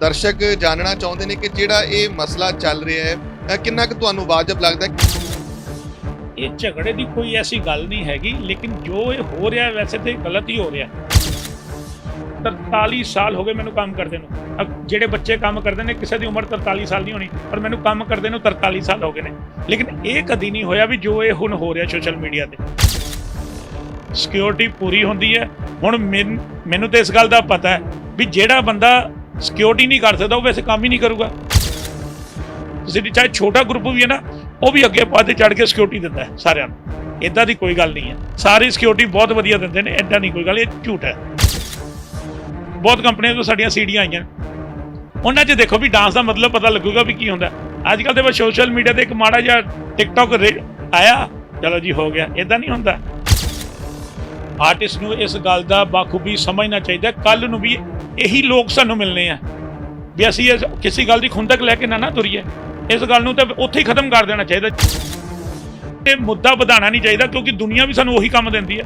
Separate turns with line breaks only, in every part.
ਦਰਸ਼ਕ ਜਾਣਨਾ ਚਾਹੁੰਦੇ ਨੇ ਕਿ ਜਿਹੜਾ ਇਹ ਮਸਲਾ ਚੱਲ ਰਿਹਾ ਹੈ ਅਹ ਕਿੰਨਾ ਕੁ ਤੁਹਾਨੂੰ ਵਾਜਬ ਲੱਗਦਾ ਹੈ?
ਇਹ ਝਗੜੇ ਦੀ ਕੋਈ ਐਸੀ ਗੱਲ ਨਹੀਂ ਹੈਗੀ, ਲੇਕਿਨ ਜੋ ਇਹ ਹੋ ਰਿਹਾ ਵੈਸੇ ਤੇ ਗਲਤ ਹੀ ਹੋ ਰਿਹਾ। 43 ਸਾਲ ਹੋ ਗਏ ਮੈਨੂੰ ਕੰਮ ਕਰਦੇ ਨੂੰ। ਅਹ ਜਿਹੜੇ ਬੱਚੇ ਕੰਮ ਕਰਦੇ ਨੇ, ਕਿਸੇ ਦੀ ਉਮਰ 43 ਸਾਲ ਨਹੀਂ ਹੋਣੀ, ਪਰ ਮੈਨੂੰ ਕੰਮ ਕਰਦੇ ਨੂੰ 43 ਸਾਲ ਹੋ ਗਏ ਨੇ। ਲੇਕਿਨ ਇਹ ਕਦੀ ਨਹੀਂ ਹੋਇਆ ਵੀ ਜੋ ਇਹ ਹੁਣ ਹੋ ਰਿਹਾ ਸੋਸ਼ਲ ਮੀਡੀਆ ਤੇ। ਸਿਕਿਉਰਿਟੀ ਪੂਰੀ ਹੁੰਦੀ ਹੈ। ਹੁਣ ਮੈਨ- ਮੈਨੂੰ ਤੇ ਇਸ ਗੱਲ ਦਾ ਪਤਾ ਹੈ ਵੀ ਜਿਹੜਾ ਬੰਦਾ ਸਿਕਿਉਰਿਟੀ ਨਹੀਂ ਕਰ ਸਕਦਾ, ਉਹ ਵੈਸੇ ਕੰਮ ਹੀ ਨਹੀਂ ਕਰੂਗਾ। ਤੁਸੀਂ ਚਾਹੇ ਛੋਟਾ ਗਰੁੱਪ ਵੀ ਹੈ ਨਾ, ਉਹ ਵੀ ਅੱਗੇ ਪਾ ਤੇ ਚੜ ਕੇ ਸਿਕਿਉਰਿਟੀ ਦਿੰਦਾ ਹੈ ਸਾਰਿਆਂ ਨੂੰ। ਇਦਾਂ ਦੀ ਕੋਈ ਗੱਲ ਨਹੀਂ ਹੈ। ਸਾਰੀ ਸਿਕਿਉਰਿਟੀ ਬਹੁਤ ਵਧੀਆ ਦਿੰਦੇ ਨੇ ਐਡਾ ਨਹੀਂ ਕੋਈ ਗੱਲ, ਇਹ ਝੂਠ ਹੈ। ਬਹੁਤ ਕੰਪਨੀਆਂ ਤੋਂ ਸਾਡੀਆਂ ਸੀਡੀਆਂ ਆਈਆਂ। ਉਹਨਾਂ 'ਚ ਦੇਖੋ ਵੀ ਡਾਂਸ ਦਾ ਮਤਲਬ ਪਤਾ ਲੱਗੂਗਾ ਵੀ ਕੀ ਹੁੰਦਾ। ਅੱਜ ਕੱਲ ਦੇ ਬਸ ਸੋਸ਼ਲ ਮੀਡੀਆ ਤੇ ਇੱਕ ਮਾੜਾ ਜਿਹਾ ਟਿਕਟੌਕ ਆਇਆ। ਚਲੋ ਜੀ, ਹੋ ਗਿਆ। ਇਦਾਂ ਨਹੀਂ ਹੁੰਦਾ। ਆਰਟਿਸਟ ਨੂੰ ਇਸ ਗੱਲ ਦਾ ਬਾਖੂਬੀ ਸਮਝਣਾ ਚਾਹੀਦਾ। ਕੱਲ ਨੂੰ ਵੀ ਇਹੀ ਲੋਕ ਸਾਨੂੰ ਮਿਲਨੇ ਆ। ਵੀ ਅਸੀਂ ਇਸ ਕਿਸੇ ਗੱਲ ਦੀ ਖੁੰਦਕ ਲੈ ਕੇ ਨਾ ਨਾ ਤੁਰੀਏ। ਇਸ ਗੱਲ ਨੂੰ ਤਾਂ ਉੱਥੇ ਹੀ ਖਤਮ ਕਰ ਦੇਣਾ ਚਾਹੀਦਾ। ਇਹ ਮੁੱਦਾ ਵਧਾਉਣਾ ਨਹੀਂ ਚਾਹੀਦਾ ਕਿਉਂਕਿ ਦੁਨੀਆ ਵੀ ਸਾਨੂੰ ਉਹੀ ਕੰਮ ਦਿੰਦੀ ਹੈ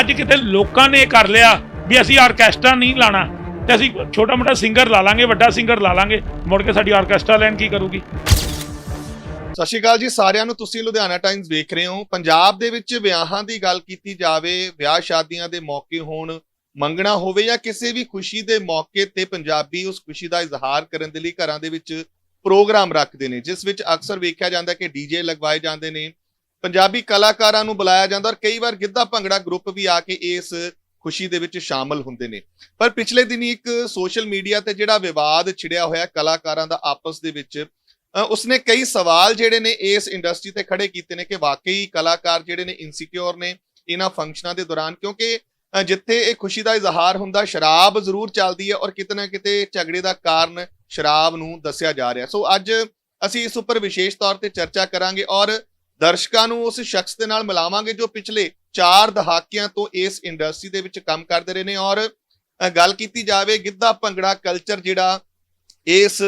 ਅੱਜ ਕਿਤੇ ਲੋਕਾਂ ਨੇ ਇਹ ਕਰ ਲਿਆ ਵੀ ਅਸੀਂ ਆਰਕੈਸਟਰਾ ਨਹੀਂ ਲਾਣਾ, ਤੇ ਅਸੀਂ ਛੋਟਾ ਮੋਟਾ ਸਿੰਗਰ ਲਾ ਲਾਂਗੇ, ਵੱਡਾ ਸਿੰਗਰ ਲਾ ਲਾਂਗੇ, ਮੁੜ ਕੇ ਸਾਡੀ ਆਰਕੈਸਟਰਾ ਲੈਣ ਕੀ ਕਰੂਗੀ?
ਸਤਿ ਸ਼੍ਰੀ ਅਕਾਲ ਜੀ, ਸਾਰਿਆਂ ਨੂੰ ਤੁਸੀਂ ਲੁਧਿਆਣਾ ਟਾਈਮਸ ਵੇਖ ਰਹੇ ਹੋ। ਪੰਜਾਬ ਦੇ ਵਿੱਚ ਵਿਆਹਾਂ ਦੀ ਗੱਲ ਕੀਤੀ ਜਾਵੇ ਵਿਆਹ ਸ਼ਾਦੀਆਂ ਦੇ ਮੌਕੇ ਹੋਣ ਮੰਗਣਾ ਹੋਵੇ ਜਾਂ ਕਿਸੇ ਵੀ ਖੁਸ਼ੀ ਦੇ ਮੌਕੇ ਤੇ ਪੰਜਾਬੀ ਉਸ ਖੁਸ਼ੀ ਦਾ ਇਜ਼ਹਾਰ ਕਰਨ ਦੇ ਲਈ ਘਰਾਂ ਦੇ ਵਿੱਚ ਪ੍ਰੋਗਰਾਮ ਰੱਖਦੇ ਨੇ, ਜਿਸ ਵਿੱਚ ਅਕਸਰ ਵੇਖਿਆ ਜਾਂਦਾ ਕਿ ਡੀਜੇ ਲਗਵਾਏ ਜਾਂਦੇ ਨੇ, ਪੰਜਾਬੀ ਕਲਾਕਾਰਾਂ ਨੂੰ ਬੁਲਾਇਆ ਜਾਂਦਾ ਔਰ ਕਈ ਵਾਰ ਗਿੱਧਾ ਭੰਗੜਾ ਗਰੁੱਪ ਵੀ ਆ ਕੇ ਇਸ ਖੁਸ਼ੀ ਦੇ ਵਿੱਚ ਸ਼ਾਮਲ ਹੁੰਦੇ ਨੇ। ਪਰ ਪਿਛਲੇ ਦਿਨੀ ਇੱਕ ਸੋਸ਼ਲ ਮੀਡੀਆ ਤੇ ਜਿਹੜਾ ਵਿਵਾਦ ਛਿੜਿਆ ਹੋਇਆ ਕਲਾਕਾਰਾਂ ਦਾ ਆਪਸ ਦੇ ਵਿੱਚ ਉਸਨੇ ਕਈ ਸਵਾਲ ਜਿਹੜੇ ਨੇ ਇਸ ਇੰਡਸਟਰੀ ਤੇ ਖੜੇ ਕੀਤੇ ਨੇ ਕਿ ਵਾਕਈ ਕਲਾਕਾਰ ਜਿਹੜੇ ਨੇ ਇਨਸਿਕਿਉਰ ਨੇ, ਇਹਨਾਂ ਫੰਕਸ਼ਨਾਂ ਦੇ ਦੌਰਾਨ ਕਿਉਂਕਿ ਜਿੱਥੇ ਇਹ ਖੁਸ਼ੀ ਦਾ ਇਜ਼ਹਾਰ ਹੁੰਦਾ, ਸ਼ਰਾਬ ਜ਼ਰੂਰ ਚੱਲਦੀ ਹੈ ਔਰ ਕਿਤੇ ਨਾ ਕਿਤੇ ਝਗੜੇ ਦਾ ਕਾਰਨ ਸ਼ਰਾਬ ਨੂੰ ਦੱਸਿਆ ਜਾ ਰਿਹਾ। ਸੋ ਅੱਜ ਅਸੀਂ ਇਸ ਉੱਪਰ ਵਿਸ਼ੇਸ਼ ਤੌਰ ਤੇ ਚਰਚਾ ਕਰਾਂਗੇ ਔਰ ਦਰਸ਼ਕਾਂ ਨੂੰ ਉਸ ਸ਼ਖਸ ਦੇ ਨਾਲ ਮਿਲਾਵਾਂਗੇ ਜੋ ਪਿਛਲੇ 4 ਦਹਾਕਿਆਂ ਤੋਂ ਇਸ ਇੰਡਸਟਰੀ ਦੇ ਵਿੱਚ ਕੰਮ ਕਰਦੇ ਰਹੇ ਨੇ ਔਰ ਗੱਲ ਕੀਤੀ ਜਾਵੇ ਗਿੱਧਾ ਭੰਗੜਾ ਕਲਚਰ ਜਿਹੜਾ ਇਸ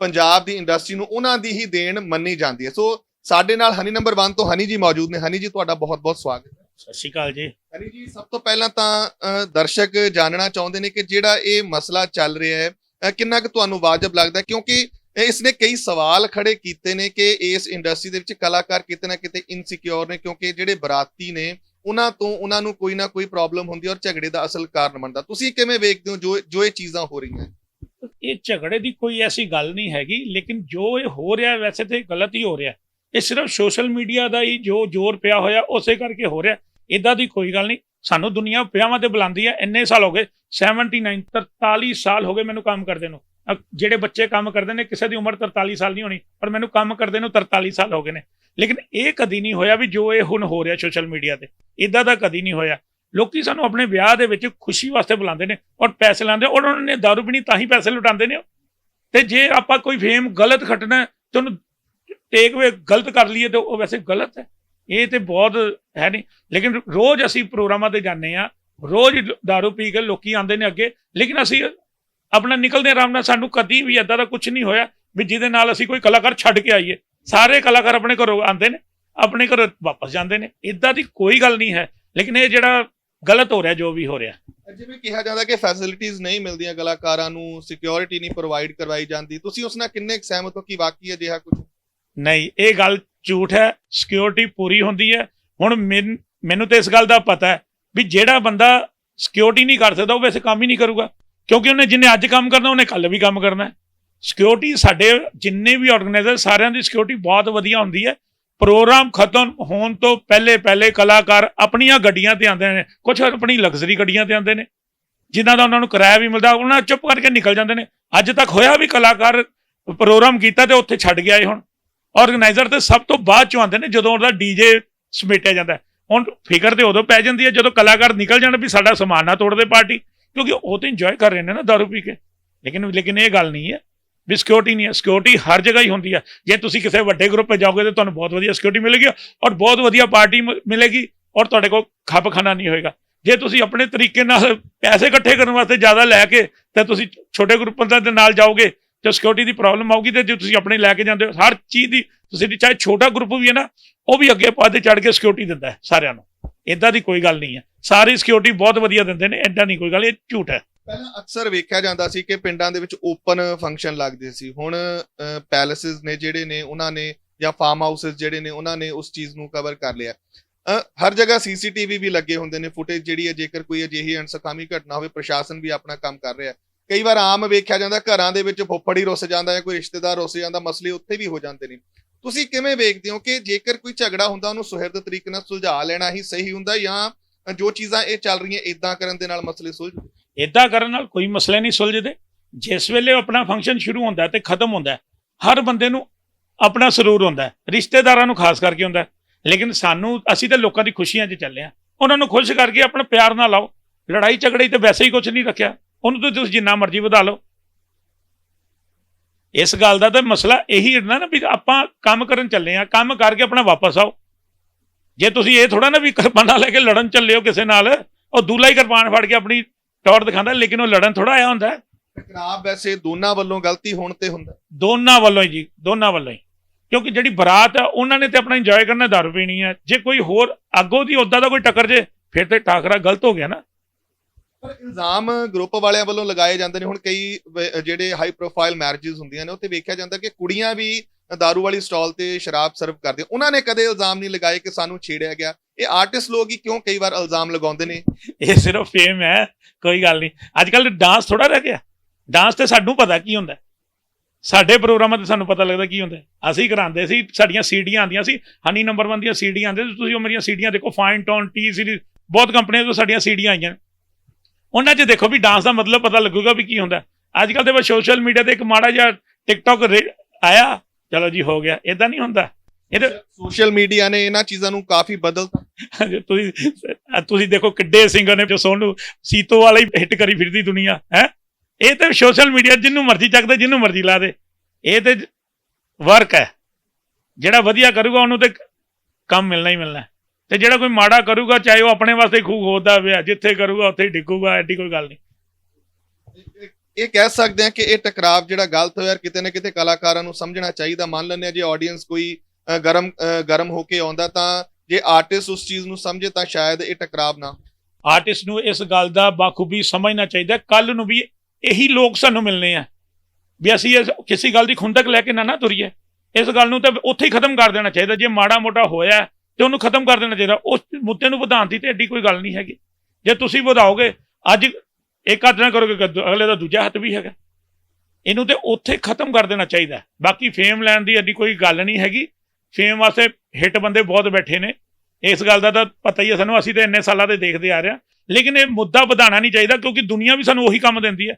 ਪੰਜਾਬ ਦੀ ਇੰਡਸਟਰੀ ਨੂੰ ਉਹਨਾਂ ਦੀ ਹੀ ਦੇਣ ਮੰਨੀ ਜਾਂਦੀ ਹੈ। ਸੋ ਸਾਡੇ ਨਾਲ ਹਨੀ ਨੰਬਰ 1 ਤੋਂ ਹਨੀ ਜੀ ਮੌਜੂਦ ਨੇ। ਹਨੀ ਜੀ, ਤੁਹਾਡਾ ਬਹੁਤ-ਬਹੁਤ ਸਵਾਗਤ।
ਸਤਿ ਸ਼੍ਰੀ ਅਕਾਲ ਜੀ।
ਹਨੀ ਜੀ ਸਭ ਤੋਂ ਪਹਿਲਾਂ ਤਾਂ ਦਰਸ਼ਕ ਜਾਣਨਾ ਚਾਹੁੰਦੇ ਨੇ ਕਿ ਜਿਹੜਾ ਇਹ ਮਸਲਾ ਚੱਲ ਰਿਹਾ ਹੈ ਕਿੰਨਾ ਕੁ ਤੁਹਾਨੂੰ ਵਾਜਬ ਲੱਗਦਾ? ਕਿਉਂਕਿ ਇਸ ਨੇ ਕਈ ਸਵਾਲ ਖੜੇ ਕੀਤੇ ਨੇ ਕਿ ਇਸ ਇੰਡਸਟਰੀ ਦੇ ਵਿੱਚ ਕਲਾਕਾਰ ਕਿਤੇ ਨਾ ਕਿਤੇ ਇਨਸਿਕਿਉਰ ਨੇ ਕਿਉਂਕਿ ਜਿਹੜੇ ਬਰਾਤੀ ਨੇ ਉਹਨਾਂ ਤੋਂ ਉਹਨਾਂ ਨੂੰ ਕੋਈ ਨਾ ਕੋਈ ਪ੍ਰੋਬਲਮ ਹੁੰਦੀ ਔਰ ਝਗੜੇ ਦਾ ਅਸਲ ਕਾਰਨ ਬਣਦਾ। ਤੁਸੀਂ ਕਿਵੇਂ ਵੇਖਦੇ ਹੋ ਜੋ ਜੋ ਇਹ ਚੀਜ਼ਾਂ ਹੋ ਰਹੀਆਂ
ਇਹ ਝਗੜੇ ਦੀ ਕੋਈ ਐਸੀ ਗੱਲ ਨਹੀਂ ਹੈਗੀ ਲੇਕਿਨ ਜੋ ਇਹ ਹੋ ਰਿਹਾ ਵੈਸੇ ਤੇ ਗਲਤ ਹੀ ਹੋ ਰਿਹਾ। ਇਹ ਸਿਰਫ ਸੋਸ਼ਲ ਮੀਡੀਆ ਦਾ ਹੀ ਜੋ ਜ਼ੋਰ ਪਿਆ ਹੋਇਆ ਉਸੇ ਕਰਕੇ ਹੋ ਰਿਹਾ। ਇਦਾਂ ਦੀ ਕੋਈ ਗੱਲ ਨਹੀਂ। ਸਾਨੂੰ ਦੁਨੀਆ ਵਿਆਹਾਂ ਤੇ ਬੁਲਾਉਂਦੀ ਹੈ। ਇੰਨੇ ਸਾਲ ਹੋ ਗਏ 79 43 ਸਾਲ ਹੋ ਗਏ ਮੈਨੂੰ ਕੰਮ ਕਰਦੇ ਨੂੰ। ਜਿਹੜੇ ਬੱਚੇ ਕੰਮ ਕਰਦੇ ਨੇ ਕਿਸੇ ਦੀ ਉਮਰ 43 ਸਾਲ ਨਹੀਂ ਹੋਣੀ ਪਰ ਮੈਨੂੰ ਕੰਮ ਕਰਦੇ ਨੂੰ 43 ਸਾਲ ਹੋ ਗਏ ਨੇ। ਲੇਕਿਨ ਇਹ ਕਦੀ ਨਹੀਂ ਹੋਇਆ ਵੀ ਜੋ ਇਹ ਹੁਣ ਹੋ ਰਿਹਾ ਸੋਸ਼ਲ ਮੀਡੀਆ ਤੇ। ਇਦਾਂ ਦਾ ਕਦੀ ਨਹੀਂ ਹੋਇਆ। ਲੋਕੀ ਸਾਨੂੰ ਆਪਣੇ ਵਿਆਹ ਦੇ ਵਿੱਚ ਖੁਸ਼ੀ ਵਾਸਤੇ ਬੁਲਾਉਂਦੇ ਨੇ ਔਰ ਪੈਸੇ ਲਾਉਂਦੇ ਔਰ ਉਹਨਾਂ ਨੇ ਦਾਰੂ ਪੀਣੀ ਤਾਂ ਹੀ ਪੈਸੇ ਲੁਟਾਉਂਦੇ ਨੇ। ਤੇ ਜੇ ਆਪਾਂ ਕੋਈ ਫੇਮ ਗਲਤ ਖੱਟਣਾ ਹੈ, ਤੇ ਟੇਕ ਵੇ ਗਲਤ ਕਰ ਲਈਏ ਤੇ ਉਹ ਵੈਸੇ ਗਲਤ ਹੈ। ਇਹ ਤੇ ਬਹੁਤ ਹੈ ਨਹੀਂ। ਲੇਕਿਨ ਰੋਜ਼ ਅਸੀਂ ਪ੍ਰੋਗਰਾਮਾਂ ਤੇ ਜਾਂਦੇ ਆ ਰੋਜ਼ ਹੀ ਦਾਰੂ ਪੀ ਕੇ ਲੋਕੀ ਆਉਂਦੇ ਨੇ ਅੱਗੇ। ਲੇਕਿਨ ਅਸੀਂ ਆਪਣਾ ਨਿਕਲਦੇ ਆਰਾਮ ਨਾਲ ਸਾਨੂੰ ਕਦੀ ਵੀ ਏਦਾਂ ਦਾ ਕੁਝ ਨਹੀਂ ਹੋਇਆ ਵੀ ਜਿਹਦੇ ਨਾਲ ਅਸੀਂ ਕੋਈ ਕਲਾਕਾਰ ਛੱਡ ਕੇ ਆਈਏ। ਸਾਰੇ ਕਲਾਕਾਰ ਆਪਣੇ ਘਰੋਂ ਆਉਂਦੇ ਨੇ, ਆਪਣੇ ਘਰ ਵਾਪਸ ਜਾਂਦੇ ਨੇ। ਇਦਾਂ ਦੀ ਕੋਈ ਗੱਲ ਨਹੀਂ ਹੈ। ਲੇਕਿਨ ਇਹ ਜਿਹੜਾ ਗਲਤ ਹੋ ਰਿਹਾ, ਜੋ ਵੀ ਹੋ ਰਿਹਾ।
ਜਿਵੇਂ ਕਿਹਾ ਜਾਂਦਾ ਕਿ ਫੈਸਿਲਿਟੀਆਂ ਨਹੀਂ ਮਿਲਦੀਆਂ, ਕਲਾਕਾਰਾਂ ਨੂੰ ਸਿਕਿਉਰਿਟੀ ਨਹੀਂ ਪ੍ਰੋਵਾਈਡ ਕਰਵਾਈ ਜਾਂਦੀ। ਤੁਸੀਂ ਉਸ ਨਾਲ ਕਿੰਨੇ ਕੁ ਸਹਿਮਤ ਹੋ ਕਿ ਵਾਕਈ ਅਜਿਹਾ ਕੁਝ
ਨਹੀਂ, ਇਹ ਗੱਲ ਝੂਠ ਹੈ ਸਿਕਿਉਰਿਟੀ ਪੂਰੀ ਹੁੰਦੀ ਹੈ। ਹੁਣ ਮੈਨ- ਮੈਨੂੰ ਤੇ ਇਸ ਗੱਲ ਦਾ ਪਤਾ ਹੈ ਵੀ ਜਿਹੜਾ ਬੰਦਾ ਸਿਕਿਉਰਿਟੀ ਨਹੀਂ ਕਰ ਸਕਦਾ, ਉਹ ਵੈਸੇ ਕੰਮ ਹੀ ਨਹੀਂ ਕਰੂਗਾ। ਕਿਉਂਕਿ ਉਹਨੇ ਜਿੰਨੇ ਅੱਜ ਕੰਮ ਕਰਨਾ, ਉਹਨੇ ਕੱਲ ਵੀ ਕੰਮ ਕਰਨਾ ਹੈ। ਸਿਕਿਉਰਿਟੀ ਸਾਡੇ ਜਿੰਨੇ ਵੀ ਆਰਗੇਨਾਈਜ਼ਰ ਸਾਰਿਆਂ ਦੀ ਸਿਕਿਉਰਿਟੀ ਬਹੁਤ ਵਧੀਆ ਹੁੰਦੀ ਹੈ। ਪ੍ਰੋਗਰਾਮ ਖਤਮ ਹੋਣ ਤੋਂ ਪਹਿਲੇ ਪਹਿਲੇ ਕਲਾਕਾਰ ਆਪਣੀਆਂ ਗੱਡੀਆਂ ਤੇ ਆਉਂਦੇ ਨੇ ਕੁਝ ਆਪਣੀ ਲਗਜ਼ਰੀ ਗੱਡੀਆਂ ਤੇ ਆਉਂਦੇ ਨੇ, ਜਿਨ੍ਹਾਂ ਦਾ ਉਹਨਾਂ ਨੂੰ ਕਿਰਾਇਆ ਵੀ ਮਿਲਦਾ, ਉਹਨਾਂ ਚੁੱਪ ਕਰਕੇ ਨਿਕਲ ਜਾਂਦੇ ਨੇ। ਅੱਜ ਤੱਕ ਹੋਇਆ ਵੀ ਕਲਾਕਾਰ ਪ੍ਰੋਗਰਾਮ ਕੀਤਾ ਤੇ ਉੱਥੇ ਛੱਡ ਗਿਆ ਏ ਹੁਣ। ਆਰਗੇਨਾਈਜ਼ਰ ਤੇ ਸਭ ਤੋਂ ਬਾਅਦ ਚ ਆਉਂਦੇ ਨੇ ਜਦੋਂ ਉਹਦਾ ਡੀਜੇ ਸਮੇਟਿਆ ਜਾਂਦਾ ਹੁਣ ਫਿਕਰ ਤੇ ਉਦੋਂ ਪੈ ਜਾਂਦੀ ਹੈ ਜਦੋਂ ਕਲਾਕਾਰ ਨਿਕਲ ਜਾਣ ਵੀ ਸਾਡਾ ਸਮਾਨ ਨਾ ਤੋੜ ਦੇ ਪਾਰਟੀ, ਕਿਉਂਕਿ ਉਹ ਤਾਂ ਇੰਜੋਏ ਕਰ ਰਹੇ ਨੇ ਨਾ ਦਾਰੂ ਪੀ ਕੇ। ਲੇਕਿਨ ਲੇਕਿਨ ਇਹ ਗੱਲ ਨਹੀਂ ਹੈ ਵੀ ਸਿਕਿਉਰਿਟੀ ਨਹੀਂ ਹੈ। ਸਿਕਿਉਰਿਟੀ ਹਰ ਜਗ੍ਹਾ ਹੀ ਹੁੰਦੀ ਹੈ। ਜੇ ਤੁਸੀਂ ਕਿਸੇ ਵੱਡੇ ਗਰੁੱਪ 'ਚ ਜਾਓਗੇ ਤਾਂ ਤੁਹਾਨੂੰ ਬਹੁਤ ਵਧੀਆ ਸਿਕਿਉਰਿਟੀ ਮਿਲੇਗੀ ਔਰ ਬਹੁਤ ਵਧੀਆ ਪਾਰਟੀ ਮ- ਮਿਲੇਗੀ ਔਰ ਤੁਹਾਡੇ ਕੋਲ ਖੱਪ ਖਾਨਾ ਨਹੀਂ ਹੋਏਗਾ। ਜੇ ਤੁਸੀਂ ਆਪਣੇ ਤਰੀਕੇ ਨਾਲ ਪੈਸੇ ਇਕੱਠੇ ਕਰਨ ਵਾਸਤੇ ਜ਼ਿਆਦਾ ਲੈ ਕੇ ਤਾਂ ਤੁਸੀਂ ਛੋਟੇ ਗਰੁੱਪਾਂ ਦੇ ਨਾਲ ਜਾਓਗੇ ਤੇ ਸਿਕਿਉਰਿਟੀ ਦੀ ਪ੍ਰੋਬਲਮ ਆਊਗੀ ਤੇ ਜੇ ਤੁਸੀਂ ਆਪਣੇ ਲੈ ਕੇ ਜਾਂਦੇ ਹੋ, ਹਰ ਚੀਜ਼ ਦੀ ਤੁਸੀਂ ਚਾਹੇ ਛੋਟਾ ਗਰੁੱਪ ਵੀ ਹੈ ਨਾ, ਉਹ ਵੀ ਅੱਗੇ ਪਾ ਚੜ ਕੇ ਸਿਕਿਉਰਿਟੀ ਦਿੰਦਾ ਹੈ ਸਾਰਿਆਂ ਨੂੰ। ਇਦਾਂ ਦੀ ਕੋਈ ਗੱਲ ਨਹੀਂ ਹੈ। ਸਾਰੀ ਸਿਕਿਉਰਿਟੀ ਬਹੁਤ ਵਧੀਆ ਦਿੰਦੇ ਨੇ ਐਡਾ ਨਹੀਂ ਕੋਈ ਗੱਲ, ਇਹ ਝੂਠ ਹੈ।
ਪਹਿਲਾਂ ਅਕਸਰ ਵੇਖਿਆ ਜਾਂਦਾ ਸੀ ਕਿ ਪਿੰਡਾਂ ਦੇ ਵਿੱਚ ਓਪਨ ਫੰਕਸ਼ਨ ਲੱਗਦੇ ਸੀ। ਹੁਣ ਪੈਲੇਸਿਸ ਨੇ ਜਿਹੜੇ ਨੇ, ਉਹਨਾਂ ਨੇ ਜਾਂ ਫਾਰਮ ਹਾਊਸਸ ਜਿਹੜੇ ਨੇ, ਉਹਨਾਂ ਨੇ ਉਸ ਚੀਜ਼ ਨੂੰ ਕਵਰ ਕਰ ਲਿਆ। ਹਰ ਜਗ੍ਹਾ ਸੀਸੀਟੀਵੀ ਵੀ ਲੱਗੇ ਹੁੰਦੇ ਨੇ ਫੁਟੇਜ ਜਿਹੜੀ ਹੈ, ਜੇਕਰ ਕੋਈ ਅਜਿਹੀ ਅਣਸਖਾਮੀ ਘਟਨਾ ਹੋਵੇ, ਪ੍ਰਸ਼ਾਸਨ ਵੀ ਆਪਣਾ ਕੰਮ ਕਰ ਰਿਹਾ ਹੈ। ਕਈ ਵਾਰ ਆਮ ਵੇਖਿਆ ਜਾਂਦਾ ਘਰਾਂ ਦੇ ਵਿੱਚ ਫੁੱਫੜ ਹੀ ਰੁੱਸ ਜਾਂਦਾ ਜਾਂ ਕੋਈ ਰਿਸ਼ਤੇਦਾਰ ਰੁੱਸ ਜਾਂਦਾ, ਮਸਲੇ ਉੱਥੇ ਵੀ ਹੋ ਜਾਂਦੇ ਨੇ। ਤੁਸੀਂ ਕਿਵੇਂ ਵੇਖਦੇ ਹੋ ਕਿ ਜੇਕਰ ਕੋਈ ਝਗੜਾ ਹੁੰਦਾ, ਉਹਨੂੰ ਸੁਹਿਰਦ ਤਰੀਕੇ ਨਾਲ ਸੁਲਝਾ ਲੈਣਾ ਹੀ ਸਹੀ ਹੁੰਦਾ ਜਾਂ ਜੋ ਚੀਜ਼ਾਂ ਇਹ ਚੱਲ ਰਹੀਆਂ ਇਦਾਂ ਕਰਨ ਦੇ ਨਾਲ ਮਸਲੇ ਸੁਲਝਦੇ
ਇਦਾਂ ਕਰਨ ਨਾਲ ਕੋਈ ਮਸਲੇ ਨਹੀਂ ਸੁਲਝਦੇ। ਜਿਸ ਵੇਲੇ ਆਪਣਾ ਫੰਕਸ਼ਨ ਸ਼ੁਰੂ ਹੁੰਦਾ ਹੈ ਤੇ ਖਤਮ ਹੁੰਦਾ, ਹਰ ਬੰਦੇ ਨੂੰ ਆਪਣਾ ਸਰੂਰ ਹੁੰਦਾ, ਰਿਸ਼ਤੇਦਾਰਾਂ ਨੂੰ ਖਾਸ ਕਰਕੇ ਹੁੰਦਾ। ਲੇਕਿਨ ਸਾਨੂੰ, ਅਸੀਂ ਤਾਂ ਲੋਕਾਂ ਦੀ ਖੁਸ਼ੀਆਂ 'ਚ ਚੱਲੇ ਆ ਉਹਨਾਂ ਨੂੰ ਖੁਸ਼ ਕਰਕੇ ਆਪਣਾ ਪਿਆਰ ਨਾਲ ਲਾਓ ਲੜਾਈ ਝਗੜੇ ਤੇ ਵੈਸੇ ਹੀ ਕੁਝ ਨਹੀਂ ਰੱਖਿਆ। ਉਹਨੂੰ ਤਾਂ ਤੁਸੀਂ ਜਿੰਨਾ ਮਰਜ਼ੀ ਵਧਾ ਲਓ। ਇਸ ਗੱਲ ਦਾ ਤਾਂ ਮਸਲਾ ਇਹੀ ਹੁੰਦਾ ਨਾ ਵੀ ਆਪਾਂ ਕੰਮ ਕਰਨ ਚੱਲੇ ਆ ਕੰਮ ਕਰਕੇ ਆਪਣਾ ਵਾਪਸ ਆਓ। ਜੇ ਤੁਸੀਂ ਇਹ ਥੋੜਾ ਨਾ ਵੀ ਕਿਰਪਾਨਾਂ ਲੈ ਕੇ ਲੜਨ ਚੱਲੇ ਹੋ ਕਿਸੇ ਨਾਲ ਉਹ ਦੂਲਾ ਹੀ ਕਿਰਪਾਨ ਫੜ ਕੇ ਆਪਣੀ ਟੌਰ ਦਿਖਾਉਂਦਾ ਲੇਕਿਨ ਉਹ ਲੜਨ ਥੋੜਾ ਆਇਆ ਹੁੰਦਾ। ਹੈ।
ਟਕਰਾਅ ਵੈਸੇ ਦੋਨਾਂ ਵੱਲੋਂ ਗਲਤੀ ਹੋਣ ਤੇ ਹੁੰਦਾ।
ਦੋਨਾਂ ਵੱਲੋਂ ਹੀ ਜੀ ਦੋਨਾਂ ਵੱਲੋਂ ਹੀ। ਕਿਉਂਕਿ ਜਿਹੜੀ ਬਰਾਤ ਆ ਉਹਨਾਂ ਨੇ ਤੇ ਆਪਣਾ ਇੰਜੋਏ ਕਰਨਾ ਦਾਰੂ ਪੀਣੀ ਹੈ ਜੇ ਕੋਈ ਹੋਰ ਅੱਗੋਂ ਦੀ ਉਦਾਂ ਦਾ ਕੋਈ ਟੱਕਰ ਜੇ ਫਿਰ ਤੇ ਟਾਕਰਾ ਗਲਤ ਹੋ ਗਿਆ ਨਾ।
ਇਲਜ਼ਾਮ ਗਰੁੱਪ ਵਾਲਿਆਂ ਵੱਲੋਂ ਲਗਾਏ ਜਾਂਦੇ ਨੇ। ਹੁਣ ਕਈ ਵ- ਜਿਹੜੇ ਹਾਈ ਪ੍ਰੋਫਾਈਲ ਮੈਰਿਜਸ ਹੁੰਦੀਆਂ ਨੇ, ਉੱਥੇ ਵੇਖਿਆ ਜਾਂਦਾ ਕਿ ਕੁੜੀਆਂ ਵੀ ਦਾਰੂ ਵਾਲੀ ਸਟਾਲ ਤੇ ਸ਼ਰਾਬ ਸਰਵ ਕਰਦੀਆਂ। ਉਹਨਾਂ ਨੇ ਕਦੇ ਇਲਜ਼ਾਮ ਨਹੀਂ ਲਗਾਏ ਕਿ ਸਾਨੂੰ ਛੇੜਿਆ ਗਿਆ। ਇਹ ਆਰਟਿਸਟ ਲੋਕ ਹੀ ਕਿਉਂ ਕਈ ਵਾਰ ਇਲਜ਼ਾਮ ਲਗਾਉਂਦੇ ਨੇ?
ਇਹ ਸਿਰਫ ਫੇਮ ਹੈ, ਕੋਈ ਗੱਲ ਨਹੀਂ। ਅੱਜ ਕੱਲ ਡਾਂਸ ਥੋੜਾ ਰਹਿ ਗਿਆ। ਡਾਂਸ ਤੇ ਸਾਨੂੰ ਪਤਾ ਕੀ ਹੁੰਦਾ। ਹੈ। ਸਾਡੇ ਪ੍ਰੋਗਰਾਮਾਂ ਤੇ ਸਾਨੂੰ ਪਤਾ ਲੱਗਦਾ ਕੀ ਹੁੰਦਾ। ਹੈ। ਅਸੀਂ ਕਰਾਉਂਦੇ ਸੀ, ਸਾਡੀਆਂ ਸੀਡੀਆਂ ਆਉਂਦੀਆਂ ਸੀ ਹਨੀ ਨੰਬਰ 1 ਦੀਆਂ ਸੀਡੀਆਂ ਆਉਂਦੀਆਂ ਸੀ। ਤੁਸੀਂ ਉਹ ਮੇਰੀਆਂ ਸੀਡੀਆਂ ਦੇਖੋ ਫਾਈਨ ਟੋਨ ਟੀ ਸੀਰੀਜ਼ ਬਹੁਤ ਕੰਪਨੀਆਂ ਤੋਂ ਸਾਡੀਆਂ ਸੀਡੀਆਂ ਆਈਆਂ ਉਹਨਾਂ 'ਚ ਦੇਖੋ ਵੀ ਡਾਂਸ ਦਾ ਮਤਲਬ ਪਤਾ ਲੱਗੂਗਾ ਵੀ ਕੀ ਹੁੰਦਾ। ਅੱਜ ਕੱਲ ਤੇ ਬਸ ਸੋਸ਼ਲ ਮੀਡੀਆ ਤੇ ਇੱਕ ਮਾੜਾ ਜਿਹਾ ਟਿਕਟੌਕ ਆਇਆ। ਚਲੋ ਜੀ ਹੋ ਗਿਆ। ਇਦਾਂ ਨਹੀਂ ਹੁੰਦਾ। ਇਹ ਤਾਂ
ਸੋਸ਼ਲ ਮੀਡੀਆ ਨੇ ਇਹਨਾਂ ਚੀਜ਼ਾਂ ਨੂੰ ਕਾਫੀ ਬਦਲਤਾ
ਤੁਸੀਂ ਤੁਸੀਂ ਦੇਖੋ ਕਿੱਡੇ ਸਿੰਗਰ ਨੇ ਜੋ ਸੋਨੂ ਸੀਤੋ ਵਾਲਾ ਹੀ ਹਿੱਟ ਕਰੀ ਫਿਰਦੀ ਦੁਨੀਆ ਹੈ? ਇਹ ਤੇ ਸੋਸ਼ਲ ਮੀਡੀਆ ਜਿੰਨੂੰ ਮਰਜ਼ੀ ਚੱਕਦੇ ਜਿੰਨੂੰ ਮਰਜ਼ੀ ਲਾ ਦੇ। ਇਹ ਤੇ ਵਰਕ ਹੈ। ਜਿਹੜਾ ਵਧੀਆ ਕਰੂਗਾ ਉਹਨੂੰ ਤੇ ਕੰਮ ਮਿਲਣਾ ਹੀ ਮਿਲਣਾ। ਤੇ ਜਿਹੜਾ ਕੋਈ ਮਾੜਾ ਕਰੂਗਾ ਚਾਹੇ ਉਹ ਆਪਣੇ ਵਾਸਤੇ ਖੂਹ ਖੋਦਦਾ ਪਿਆ ਜਿੱਥੇ ਕਰੂਗਾ ਉੱਥੇ ਹੀ ਡਿੱਗੂਗਾ ਐਡੀ ਕੋਈ ਗੱਲ ਨਹੀਂ।
ਇਹ ਕਹਿ ਸਕਦੇ ਹਾਂ ਕਿ ਇਹ ਟਕਰਾਵ ਜਿਹੜਾ ਗਲਤ ਹੋਇਆ ਕਿਤੇ ਨਾ ਕਿਤੇ ਕਲਾਕਾਰਾਂ ਨੂੰ ਸਮਝਣਾ ਚਾਹੀਦਾ। ਮੰਨ ਲੈਂਦੇ ਹਾਂ ਜੇ ਆਡੀਅנס ਕੋਈ ਗਰਮ ਗਰਮ ਹੋ ਕੇ ਆਉਂਦਾ ਤਾਂ ਜੇ ਆਰਟਿਸਟ ਉਸ ਚੀਜ਼ ਨੂੰ ਸਮਝੇ ਤਾਂ ਸ਼ਾਇਦ ਇਹ ਟਕਰਾਵ ਨਾ
ਆਰਟਿਸਟ ਨੂੰ ਇਸ ਗੱਲ ਦਾ ਬਾਖੂਬੀ ਸਮਝਣਾ ਚਾਹੀਦਾ ਕੱਲ ਨੂੰ ਵੀ ਇਹੀ ਲੋਕ ਸਾਨੂੰ ਮਿਲਨੇ ਆ। ਵੀ ਅਸੀਂ ਇਸ- ਕਿਸੇ ਗੱਲ ਦੀ ਖੁੰਦਕ ਲੈ ਕੇ ਨਾ ਨਾ ਤੁਰੀਏ। ਇਸ ਗੱਲ ਨੂੰ ਤਾਂ ਉੱਥੇ ਹੀ ਖਤਮ ਕਰ ਦੇਣਾ ਚਾਹੀਦਾ। ਜੇ ਮਾੜਾ ਮੋਟਾ ਹੋਇਆ ਤੇ ਉਹਨੂੰ ਖਤਮ ਕਰ ਦੇਣਾ ਚਾਹੀਦਾ। ਉਸ ਮੁੱਦੇ ਨੂੰ ਵਧਾਉਣ ਦੀ ਤੇ ਐਡੀ ਕੋਈ ਗੱਲ ਨਹੀਂ ਹੈਗੀ। ਜੇ ਤੁਸੀਂ ਵਧਾਓਗੇ, ਅੱਜ ਇੱਕ ਹੱਥ ਨਾਲ ਕਰੋਗੇ ਅਗਲੇ ਦਾ ਦੂਜਾ ਹੱਥ ਵੀ ਹੈਗਾ। ਇਹਨੂੰ ਤੇ ਉੱਥੇ ਖਤਮ ਕਰ ਦੇਣਾ ਚਾਹੀਦਾ। ਬਾਕੀ ਫੇਮ ਲੈਣ ਦੀ ਐਡੀ ਕੋਈ ਗੱਲ ਨਹੀਂ ਹੈਗੀ। ਫੇਮ ਵਾਸਤੇ ਹਿੱਟ ਬੰਦੇ ਬਹੁਤ ਬੈਠੇ ਨੇ। ਇਸ ਗੱਲ ਦਾ ਤਾਂ ਪਤਾ ਹੀ ਹੈ ਸਾਨੂੰ, ਅਸੀਂ ਤਾਂ ਇੰਨੇ ਸਾਲਾਂ ਦੇ ਦੇਖਦੇ ਆ ਰਹੇ ਹਾਂ। ਲੇਕਿਨ ਇਹ ਮੁੱਦਾ ਵਧਾਉਣਾ ਨਹੀਂ ਚਾਹੀਦਾ, ਕਿਉਂਕਿ ਦੁਨੀਆ ਵੀ ਸਾਨੂੰ ਉਹੀ ਕੰਮ ਦਿੰਦੀ ਹੈ।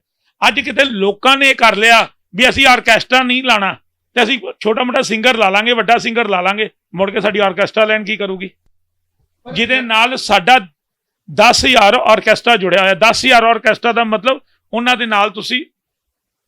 ਅੱਜ ਕਿਤੇ ਲੋਕਾਂ ਨੇ ਇਹ ਕਰ ਲਿਆ ਵੀ ਅਸੀਂ ਆਰਕੈਸਟਰਾ ਨਹੀਂ ਲਾਣਾ। ਤੇ ਅਸੀਂ ਛੋਟਾ ਮੋਟਾ ਸਿੰਗਰ ਲਾ ਲਾਂਗੇ, ਵੱਡਾ ਸਿੰਗਰ ਲਾ ਲਾਂਗੇ, ਮੁੜ ਕੇ ਸਾਡੀ ਆਰਕੈਸਟਰਾ ਲੈਣ ਕੀ ਕਰੂਗੀ? ਜਿਹਦੇ ਨਾਲ ਸਾਡਾ 10000 ਆਰਕੈਸਟਰਾ ਜੁੜਿਆ ਹੋਇਆ 10000 ਆਰਕੈਸਟਰਾ ਦਾ ਮਤਲਬ ਉਹਨਾਂ ਦੇ ਨਾਲ ਤੁਸੀਂ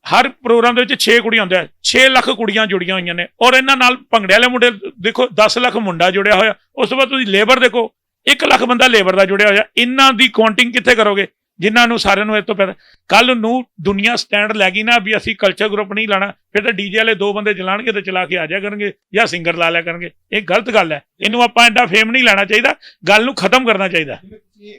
ਹਰ ਪ੍ਰੋਗਰਾਮ ਦੇ ਵਿੱਚ 6 ਕੁੜੀਆਂ ਹੁੰਦੀਆਂ 6 ਲੱਖ ਕੁੜੀਆਂ ਜੁੜੀਆਂ ਹੋਈਆਂ ਨੇ। ਔਰ ਇਹਨਾਂ ਨਾਲ ਭੰਗੜੇ ਵਾਲੇ ਮੁੰਡੇ, ਦੇਖੋ 10 ਲੱਖ ਮੁੰਡਾ ਜੁੜਿਆ ਹੋਇਆ। ਉਸ ਤੋਂ ਬਾਅਦ ਤੁਸੀਂ ਲੇਬਰ ਦੇਖੋ 1 ਲੱਖ ਬੰਦਾ ਲੇਬਰ ਦਾ ਜੁੜਿਆ ਹੋਇਆ। ਇਹਨਾਂ ਦੀ ਕਾਊਂਟਿੰਗ ਕਿੱਥੇ ਕਰੋਗੇ? ਜਿਨ੍ਹਾਂ ਨੂੰ ਸਾਰਿਆਂ ਨੂੰ ਇਹ ਤੋਂ ਪਹਿਲਾਂ ਕੱਲ ਨੂੰ ਦੁਨੀਆ ਸਟੈਂਡ ਲੈ ਗਈ ਨਾ ਵੀ ਅਸੀਂ ਕਲਚਰ ਗਰੁੱਪ ਨਹੀਂ ਲਾਣਾ ਫਿਰ ਤਾਂ ਡੀਜੇ ਵਾਲੇ ਦੋ ਬੰਦੇ ਚਲਾਣਗੇ ਤੇ ਚਲਾ ਕੇ ਆ ਜਾਇਆ ਕਰਨਗੇ ਜਾਂ ਸਿੰਗਰ ਲਾ ਲਿਆ ਕਰਨਗੇ। ਇਹ ਗਲਤ ਗੱਲ ਹੈ। ਇਹਨੂੰ ਆਪਾਂ ਐਡਾ ਫੇਮ ਨਹੀਂ ਲੈਣਾ ਚਾਹੀਦਾ ਗੱਲ ਨੂੰ ਖਤਮ ਕਰਨਾ ਚਾਹੀਦਾ।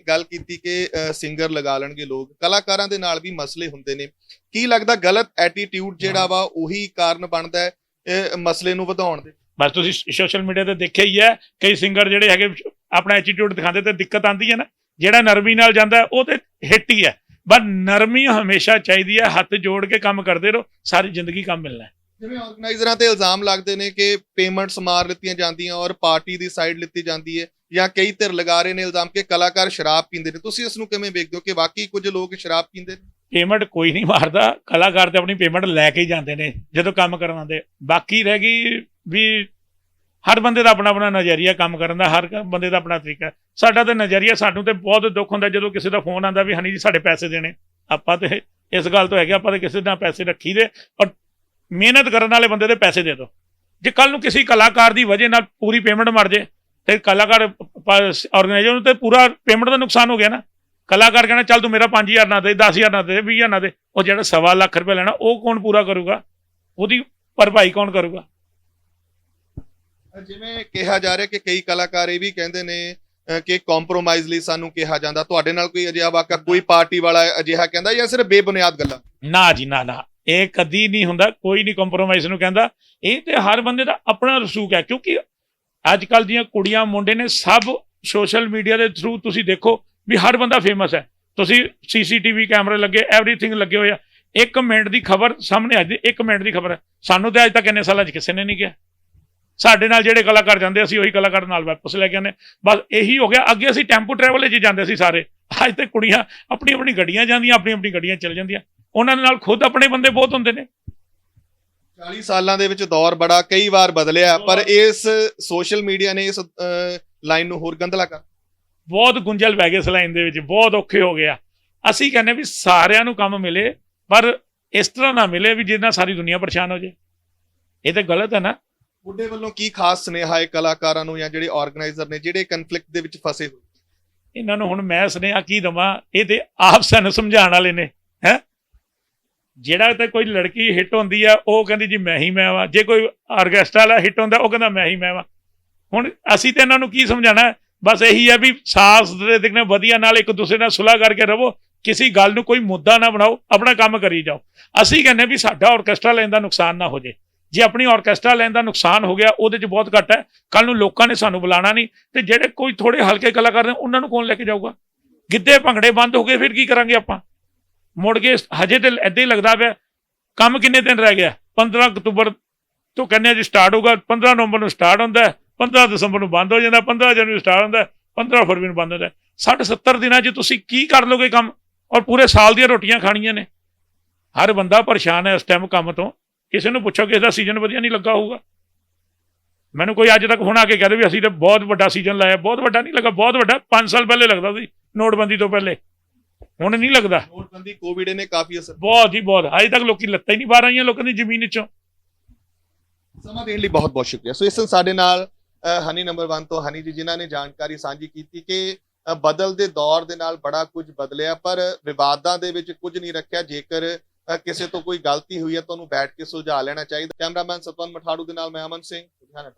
ਗੱਲ ਕੀਤੀ ਕਿ ਸਿੰਗਰ ਲਗਾ ਲੈਣਗੇ ਲੋਕ ਕਲਾਕਾਰਾਂ ਦੇ ਨਾਲ ਵੀ ਮਸਲੇ ਹੁੰਦੇ ਨੇ। ਕੀ ਲੱਗਦਾ ਗਲਤ ਐਟੀਟਿਊਡ ਜਿਹੜਾ ਵਾ ਉਹੀ ਕਾਰਨ ਬਣਦਾ ਹੈ ਇਹ ਮਸਲੇ ਨੂੰ ਵਧਾਉਣ ਦੇ?
ਬਸ ਤੁਸੀਂ ਸੋਸ਼ਲ ਮੀਡੀਆ ਤੇ ਦੇਖਿਆ ਹੀ ਹੈ ਕਈ ਸਿੰਗਰ ਜਿਹੜੇ ਹੈਗੇ ਆਪਣਾ ਐਟੀਟਿਊਡ ਦਿਖਾਉਂਦੇ ਤੇ ਦਿੱਕਤ ਆਂਦੀ ਹੈ ਨਾ। ਜਿਹੜਾ ਨਰਮੀ ਨਾਲ ਜਾਂਦਾ ਉਹ ਤੇ ਹਿੱਟ ਹੀ ਹੈ। ਪਰ ਨਰਮੀ ਹਮੇਸ਼ਾ ਚਾਹੀਦੀ ਹੈ ਹੱਥ ਜੋੜ ਕੇ ਕੰਮ ਕਰਦੇ ਰਹੋ ਸਾਰੀ ਜ਼ਿੰਦਗੀ ਕੰਮ ਮਿਲਣਾ ਹੈ।
ਜਿਵੇਂ ਆਰਗੇਨਾਈਜ਼ਰਾਂ ਤੇ ਇਲਜ਼ਾਮ ਲੱਗਦੇ ਨੇ ਕਿ ਪੇਮੈਂਟਸ ਮਾਰ ਲਿੱਤੀਆਂ ਜਾਂਦੀਆਂ ਔਰ ਪਾਰਟੀ ਦੀ ਸਾਈਡ ਲਿੱਤੀ ਜਾਂਦੀ ਹੈ ਜਾਂ ਕਈ ਧਿਰ ਲਗਾ ਰਹੇ ਨੇ ਇਲਜ਼ਾਮ ਕਿ ਕਲਾਕਾਰ ਸ਼ਰਾਬ ਪੀਂਦੇ ਨੇ। ਤੁਸੀਂ ਇਸ ਨੂੰ ਕਿਵੇਂ ਵੇਖਦੇ ਹੋ ਕਿ ਵਾਕਈ ਕੁਝ ਲੋਕ ਸ਼ਰਾਬ ਪੀਂਦੇ ਨੇ?
ਪੇਮੈਂਟ ਕੋਈ ਨਹੀਂ ਮਾਰਦਾ ਕਲਾਕਾਰ ਤੇ ਆਪਣੀ ਪੇਮੈਂਟ ਲੈ ਕੇ ਹੀ ਜਾਂਦੇ ਨੇ ਜਦੋਂ ਕੰਮ ਕਰਨ ਆਉਂਦੇ। ਬਾਕੀ ਰਹਿ ਗਈ ਵੀ ਹਰ ਬੰਦੇ ਦਾ ਆਪਣਾ ਆਪਣਾ ਨਜ਼ਰੀਆ ਕੰਮ ਕਰਨ ਦਾ, ਹਰ ਬੰਦੇ ਦਾ ਆਪਣਾ ਤਰੀਕਾ। ਸਾਡਾ ਤਾਂ ਨਜ਼ਰੀਆ ਸਾਨੂੰ ਤੇ ਬਹੁਤ ਦੁੱਖ ਹੁੰਦਾ ਜਦੋਂ ਕਿਸੇ ਦਾ ਫੋਨ ਆਂਦਾ ਵੀ, ਹਨੀ ਜੀ, ਸਾਡੇ ਪੈਸੇ ਦੇਣੇ। ਆਪਾਂ ਤੇ ਇਸ ਗੱਲ ਤੋਂ ਹੈਗੇ ਆਪਾਂ ਤੇ ਕਿਸੇ ਨਾਲ ਪੈਸੇ ਰੱਖੀ ਦੇ, ਔਰ ਮਿਹਨਤ ਕਰਨ ਵਾਲੇ ਬੰਦੇ ਦੇ ਪੈਸੇ ਦੇ ਦਿਓ। ਜੇ ਕੱਲ ਨੂੰ ਕਿਸੇ ਕਲਾਕਾਰ ਦੀ ਵਜ੍ਹਾ ਨਾਲ ਪੂਰੀ ਪੇਮੈਂਟ ਮਰ ਜੇ, ਤੇ ਕਲਾਕਾਰ ਆਰਗੇਨਾਈਜ਼ਰ ਨੂੰ ਤੇ ਪੂਰਾ ਪੇਮੈਂਟ ਦਾ ਨੁਕਸਾਨ ਹੋ ਗਿਆ ਨਾ। ਕਲਾਕਾਰ ਕਹਿੰਦਾ, ਚੱਲ ਤੂੰ ਮੇਰਾ 5000 ਨਾ ਦੇ 10000 ਨਾ ਦੇ 20000 ਨਾ ਦੇ। ਉਹ ਜਿਹੜਾ ਸਵਾ ਲੱਖ ਰੁਪਏ ਲੈਣਾ, ਉਹ ਕੌਣ ਪੂਰਾ ਕਰੂਗਾ? ਉਹਦੀ ਭਰਪਾਈ ਕੌਣ ਕਰੂਗਾ?
ਜਿਵੇਂ ਕਿਹਾ ਜਾ ਰਿਹਾ ਕਿ ਕਈ ਕਲਾਕਾਰ ਇਹ ਵੀ ਕਹਿੰਦੇ ਨੇ ਕਿ ਕੰਪਰੋਮਾਈਜ਼ ਲਈ ਸਾਨੂੰ ਕਿਹਾ ਜਾਂਦਾ। ਤੁਹਾਡੇ ਨਾਲ ਕੋਈ ਅਜਿਹਾ ਵਾਕਾ ਕੋਈ ਪਾਰਟੀ ਵਾਲਾ ਅਜਿਹਾ ਕਹਿੰਦਾ ਜਾਂ ਸਿਰਫ ਬੇਬੁਨਿਆਦ ਗੱਲਾਂ?
ਨਾ ਜੀ ਨਾ ਨਾ। ਇਹ ਕਦੀ ਨਹੀਂ ਹੁੰਦਾ ਕੋਈ ਨਹੀਂ ਕੰਪਰੋਮਾਈਜ਼ ਨੂੰ ਕਹਿੰਦਾ। ਇਹ ਤੇ ਹਰ ਬੰਦੇ ਦਾ ਆਪਣਾ ਰਸੂਖ ਹੈ ਕਿਉਂਕਿ ਅੱਜ ਕੱਲ ਦੀਆਂ ਕੁੜੀਆਂ ਮੁੰਡੇ ਨੇ ਸਭ ਸੋਸ਼ਲ ਮੀਡੀਆ ਦੇ ਥਰੂ ਤੁਸੀਂ ਦੇਖੋ ਵੀ ਹਰ ਬੰਦਾ ਫੇਮਸ ਹੈ। ਤੁਸੀਂ ਸੀਸੀਟੀਵੀ ਕੈਮਰੇ ਲੱਗੇ ਐਵਰੀਥਿੰਗ ਲੱਗੇ ਹੋਏ ਆ। ਇੱਕ ਮਿੰਟ ਦੀ ਖਬਰ ਸਾਹਮਣੇ ਆ ਜੀ ਇੱਕ ਮਿੰਟ ਦੀ ਖਬਰ ਹੈ। ਸਾਨੂੰ ਤੇ ਅੱਜ ਤੱਕ ਇੰਨੇ ਸਾਲਾਂ 'ਚ ਕਿਸੇ ਨੇ ਨਹੀਂ ਕਿਹਾ। ਸਾਡੇ ਨਾਲ ਜਿਹੜੇ ਕਲਾਕਾਰ ਜਾਂਦੇ ਅਸੀਂ ਉਹੀ ਕਲਾਕਾਰ ਨਾਲ ਵਾਪਸ ਲੈ ਕੇ ਆਉਂਦੇ। ਬਸ ਇਹੀ ਹੋ ਗਿਆ। ਅੱਗੇ ਅਸੀਂ ਟੈਂਪੂ ਟਰੈਵਲ 'ਚ ਜਾਂਦੇ ਸੀ ਸਾਰੇ। ਅੱਜ ਤੇ ਕੁੜੀਆਂ ਆਪਣੀ ਆਪਣੀ ਗੱਡੀਆਂ ਜਾਂਦੀਆਂ ਆਪਣੀ ਆਪਣੀ ਗੱਡੀਆਂ ਚੱਲ ਜਾਂਦੀਆਂ। ਉਹਨਾਂ ਦੇ ਨਾਲ ਖੁਦ ਆਪਣੇ ਬੰਦੇ ਬਹੁਤ ਹੁੰਦੇ ਨੇ।
40 ਸਾਲਾਂ ਦੇ ਵਿੱਚ ਦੌਰ ਬੜਾ ਕਈ ਵਾਰ ਬਦਲਿਆ ਪਰ ਇਸ ਸੋਸ਼ਲ ਮੀਡੀਆ ਨੇ ਇਸ ਲਾਈਨ ਨੂੰ ਹੋਰ ਗੰਦਲਾ ਕਰ।
ਬਹੁਤ ਗੁੰਝਲ ਪੈ ਗਏ ਇਸ ਲਾਈਨ ਦੇ ਵਿੱਚ। ਬਹੁਤ ਔਖੇ ਹੋ ਗਿਆ ਅਸੀਂ ਕਹਿੰਦੇ ਵੀ ਸਾਰਿਆਂ ਨੂੰ ਕੰਮ ਮਿਲੇ ਪਰ ਇਸ ਤਰ੍ਹਾਂ ਨਾ ਮਿਲੇ ਵੀ ਜਿਹਦੇ ਨਾਲ ਸਾਰੀ ਦੁਨੀਆ ਪਰੇਸ਼ਾਨ ਹੋ ਜਾਏ। ਇਹ ਤਾਂ ਗਲਤ ਹੈ ਨਾ।
ਤੁਹਾਡੇ ਵੱਲੋਂ ਕੀ ਖਾਸ ਸੁਨੇਹਾ ਹੈ ਕਲਾਕਾਰਾਂ ਨੂੰ ਜਾਂ ਜਿਹੜੇ ਆਰਗੇਨਾਈਜ਼ਰ ਨੇ, ਜਿਹੜੇ ਕਨਫਲਿਕਟ ਦੇ ਵਿੱਚ ਫਸੇ ਹੋਏ?
ਇਹਨਾਂ ਨੂੰ ਹੁਣ ਮੈਂ ਸੁਨੇਹਾ ਕੀ ਦਵਾਂ? ਇਹ ਤੇ ਆਪ ਸਾਨੂੰ ਸਮਝਾਉਣ ਵਾਲੇ ਨੇ, ਹੈ? ਜਿਹੜਾ ਤੇ ਕੋਈ ਲੜਕੀ ਹਿੱਟ ਹੁੰਦੀ ਆ, ਉਹ ਕਹਿੰਦੀ ਜੀ ਮੈਂ ਹੀ ਮੈਂ ਵਾਂ। ਜੇ ਕੋਈ ਆਰਕੈਸਟਰਾ ਵਾਲਾ ਹਿੱਟ ਹੁੰਦਾ, ਉਹ ਕਹਿੰਦਾ ਮੈਂ ਹੀ ਮੈਂ ਵਾਂ। ਹੁਣ ਅਸੀਂ ਤੇ ਇਹਨਾਂ ਨੂੰ ਕੀ ਸਮਝਾਣਾ ਬਸ ਇਹੀ ਹੈ ਵੀ ਸਾਸ ਦੇ ਦਿਖਣੇ ਵਧੀਆ ਨਾਲ ਇੱਕ ਦੂਸਰੇ ਨਾਲ ਸੁਲ੍ਹਾ ਕਰਕੇ ਰਵੋ ਕਿਸੇ ਗੱਲ ਨੂੰ ਕੋਈ ਮੁੱਦਾ ਨਾ ਬਣਾਓ, ਆਪਣਾ ਕੰਮ ਕਰੀ ਜਾਓ। ਅਸੀਂ ਕਹਿੰਦੇ ਵੀ ਸਾਡਾ ਆਰਕੈਸਟਰਾ ਲੈਣ ਦਾ ਨੁਕਸਾਨ ਨਾ ਹੋ ਜੇ ਜੇ ਆਪਣੀ ਆਰਕੈਸਟਰਾ ਲੈਣ ਦਾ ਨੁਕਸਾਨ ਹੋ ਗਿਆ, ਉਹਦੇ 'ਚ ਬਹੁਤ ਘੱਟ ਹੈ। ਕੱਲ ਨੂੰ ਲੋਕਾਂ ਨੇ ਸਾਨੂੰ ਬੁਲਾਣਾ ਨਹੀਂ ਤੇ ਜਿਹੜੇ ਕੋਈ ਥੋੜੇ ਹਲਕੇ ਕਲਾਕਾਰ ਨੇ, ਉਹਨਾਂ ਨੂੰ ਕੌਣ ਲੈ ਕੇ ਜਾਊਗਾ? ਗਿੱਧੇ ਭੰਗੜੇ ਬੰਦ ਹੋ ਗਏ, ਫਿਰ ਕੀ ਕਰਾਂਗੇ ਆਪਾਂ? ਮੁੜ ਕੇ ਹਜੇ ਤੇ ਏਦਾਂ ਹੀ ਲੱਗਦਾ ਪਿਆ, ਕੰਮ ਕਿੰਨੇ ਦਿਨ ਰਹਿ ਗਿਆ? 15 ਅਕਤੂਬਰ ਤੋਂ ਕਹਿੰਦੇ ਆ ਜੀ ਸਟਾਰਟ ਹੋਊਗਾ 15 ਨਵੰਬਰ ਨੂੰ ਸਟਾਰਟ ਹੁੰਦਾ ਹੈ 15 ਦਸੰਬਰ ਨੂੰ ਬੰਦ ਹੋ ਜਾਂਦਾ 15 ਜਨਵਰੀ ਨੂੰ ਸਟਾਰਟ ਹੁੰਦਾ ਹੈ 15 ਫਰਵਰੀ ਨੂੰ ਬੰਦ ਹੁੰਦਾ ਹੈ। 60 70 ਦਿਨਾਂ 'ਚ ਤੁਸੀਂ ਕੀ ਕਰ ਲੋਗੇ ਕੰਮ? ਔਰ ਪੂਰੇ ਸਾਲ ਦੀਆਂ ਰੋਟੀਆਂ ਖਾਣੀਆਂ ਨੇ। ਹਰ ਬੰਦਾ ਪਰੇਸ਼ਾਨ ਹੈ ਇਸ ਟਾਈਮ ਕੰਮ ਤੋਂ। ਕਿਸੇ ਨੂੰ ਪੁੱਛੋ ਕਿ ਇਹਦਾ ਸੀਜ਼ਨ ਵਧੀਆ ਨਹੀਂ ਲੱਗਾ ਹੋਊਗਾ। ਮੈਨੂੰ ਕੋਈ ਅੱਜ ਤੱਕ ਹੁਣ ਆ ਕੇ ਕਹਦੇ ਵੀ ਅਸੀਂ ਤਾਂ ਬਹੁਤ ਵੱਡਾ ਸੀਜ਼ਨ ਲਾਇਆ ਬਹੁਤ ਵੱਡਾ ਨਹੀਂ ਲੱਗਾ ਬਹੁਤ ਵੱਡਾ 5 ਸਾਲ ਪਹਿਲੇ ਲੱਗਦਾ ਸੀ ਨੋਟਬੰਦੀ ਤੋਂ ਪਹਿਲੇ। ਹੁਣ ਨਹੀਂ ਲੱਗਦਾ।
ਨੋਟਬੰਦੀ ਕੋਵਿਡ ਨੇ ਕਾਫੀ ਅਸਰ
ਬਹੁਤ ਜੀ ਬਹੁਤ ਅਜੇ ਤੱਕ ਲੋਕੀ ਲੱਤਾਂ ਹੀ ਨਹੀਂ ਬਾਹਰ ਆਈਆਂ ਲੋਕਾਂ ਦੀ ਜ਼ਮੀਨ ਵਿੱਚੋਂ
ਸਮਾਂ ਦੇਣ ਲਈ ਬਹੁਤ ਬਹੁਤ ਸ਼ੁਕਰੀਆ। ਸੋ ਇਸ ਸਾਡੇ ਨਾਲ ਹਨੀ ਨੰਬਰ 1 ਤੋਂ ਹਨੀ ਜੀ ਜਿਨ੍ਹਾਂ ਨੇ ਜਾਣਕਾਰੀ ਸਾਂਝੀ ਕੀਤੀ ਕਿ ਅ, ਬਦਲਦੇ ਦੌਰ ਦੇ ਨਾਲ ਬੜਾ ਕੁਝ ਬਦਲਿਆ ਪਰ ਵਿਵਾਦਾਂ ਦੇ ਵਿੱਚ ਕੁਝ ਨਹੀਂ ਰੱਖਿਆ ਜੇਕਰ ਕਿਸੇ ਤੋਂ ਕੋਈ ਗਲਤੀ ਹੋਈ ਹੈ ਤੁਹਾਨੂੰ ਬੈਠ ਕੇ ਸੁਲਝਾ ਲੈਣਾ ਚਾਹੀਦਾ। ਕੈਮਰਾਮੈਨ ਸਤਵੰਤ ਮਠਾੜੂ ਦੇ ਨਾਲ ਮੈਂ ਅਮਨ ਸਿੰਘ, ਲੁਧਿਆਣਾ